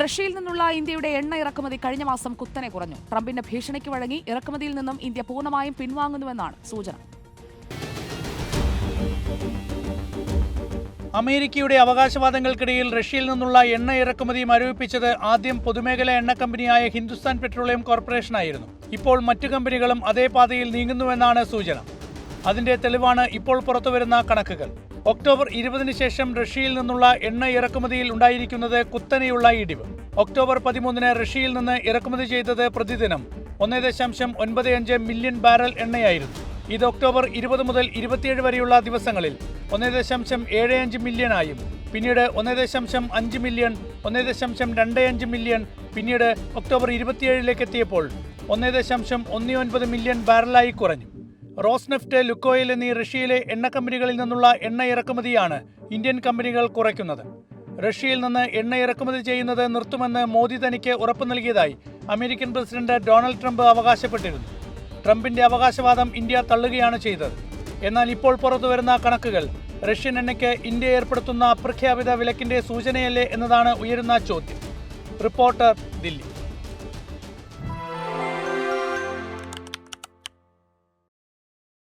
റഷ്യയിൽ നിന്നുള്ള ഇന്ത്യയുടെ എണ്ണ ഇറക്കുമതി കഴിഞ്ഞ മാസം കുത്തനെ കുറഞ്ഞു. ട്രംപിന്റെ ഭീഷണിക്ക് വഴങ്ങി ഇറക്കുമതിയിൽ നിന്നും ഇന്ത്യ പൂർണമായും പിൻവാങ്ങുന്നുവെന്നാണ് സൂചന. അമേരിക്കയുടെ അവകാശവാദങ്ങൾക്കിടയിൽ റഷ്യയിൽ നിന്നുള്ള എണ്ണ ഇറക്കുമതി മരവിപ്പിച്ചത് ആദ്യം പൊതുമേഖലാ എണ്ണ കമ്പനിയായ ഹിന്ദുസ്ഥാൻ പെട്രോളിയം കോർപ്പറേഷനായിരുന്നു. ഇപ്പോൾ മറ്റു കമ്പനികളും അതേ പാതയിൽ നീങ്ങുന്നുവെന്നാണ് സൂചന. അതിന്റെ തെളിവാണ് ഇപ്പോൾ പുറത്തുവരുന്ന കണക്കുകൾ. ഒക്ടോബർ ഇരുപതിന് ശേഷം റഷ്യയിൽ നിന്നുള്ള എണ്ണ ഇറക്കുമതിയിൽ ഉണ്ടായിരിക്കുന്നത് കുത്തനെയുള്ള ഇടിവ്. ഒക്ടോബർ പതിമൂന്നിന് റഷ്യയിൽ നിന്ന് ഇറക്കുമതി ചെയ്തത് പ്രതിദിനം ഒന്നേ ദശാംശം ഒൻപത് അഞ്ച് മില്യൺ ബാരൽ എണ്ണയായിരുന്നു. ഇത് ഒക്ടോബർ ഇരുപത് മുതൽ ഇരുപത്തിയേഴ് വരെയുള്ള ദിവസങ്ങളിൽ ഒന്നേ ദശാംശം ഏഴ് അഞ്ച് മില്യണായും പിന്നീട് ഒന്നേ ദശാംശം അഞ്ച് മില്യൺ ഒന്നേ ദശാംശം രണ്ട് അഞ്ച് മില്യൺ പിന്നീട് ഒക്ടോബർ ഇരുപത്തിയേഴിലേക്ക് എത്തിയപ്പോൾ ഒന്നേ ദശാംശം ഒന്ന് ഒൻപത് മില്യൺ ബാരലായി കുറഞ്ഞു. റോസ്നെഫ്റ്റ് ലുക്കോയിൽ എന്നീ റഷ്യയിലെ എണ്ണ കമ്പനികളിൽ നിന്നുള്ള എണ്ണ ഇറക്കുമതിയാണ് ഇന്ത്യൻ കമ്പനികൾ കുറയ്ക്കുന്നത്. റഷ്യയിൽ നിന്ന് എണ്ണ ഇറക്കുമതി ചെയ്യുന്നത് നിർത്തുമെന്ന് മോദി തനിക്ക് ഉറപ്പു നൽകിയതായി അമേരിക്കൻ പ്രസിഡന്റ് ഡൊണാൾഡ് ട്രംപ് അവകാശപ്പെട്ടിരുന്നു. ട്രംപിന്റെ അവകാശവാദം ഇന്ത്യ തള്ളുകയാണ് ചെയ്തത്. എന്നാൽ ഇപ്പോൾ പുറത്തുവരുന്ന കണക്കുകൾ റഷ്യൻ എണ്ണയ്ക്ക് ഇന്ത്യ ഏർപ്പെടുത്തുന്ന അപ്രഖ്യാപിത വിലക്കിന്റെ സൂചനയല്ലേ എന്നതാണ് ഉയരുന്ന ചോദ്യം. റിപ്പോർട്ടർ ദില്ലി.